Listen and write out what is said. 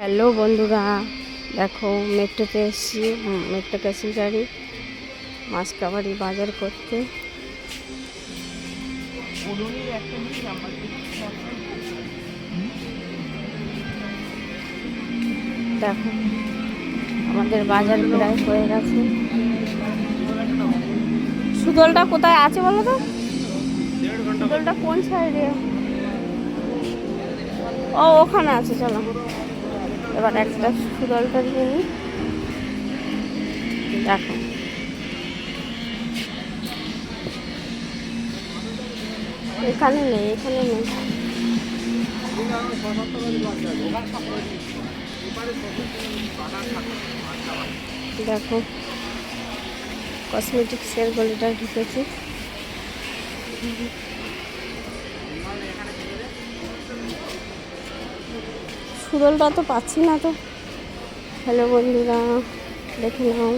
Hello বন্ধুরা, দেখো মেট্রোতে এসেছি। মেট্রো গাড়ি মাসকাবাড়ি বাজার করতে। দেখো, আমাদের বাজার প্রায় হয়ে গেছে। সুদলটা কোথায় আছে বলো তো? সুদলটা কোন সাইডে? ও, ওখানে আছে, চলো। এবার একটা সুদলটা নিয়ে নিই। দেখো। এখানে নেই এখানে নেই। দেখো কসমেটিক্সের গলিটা ঢুকেছি। সুদলটা তো পাচ্ছি না তো। হ্যালো বন্ধুরা দেখে নাও।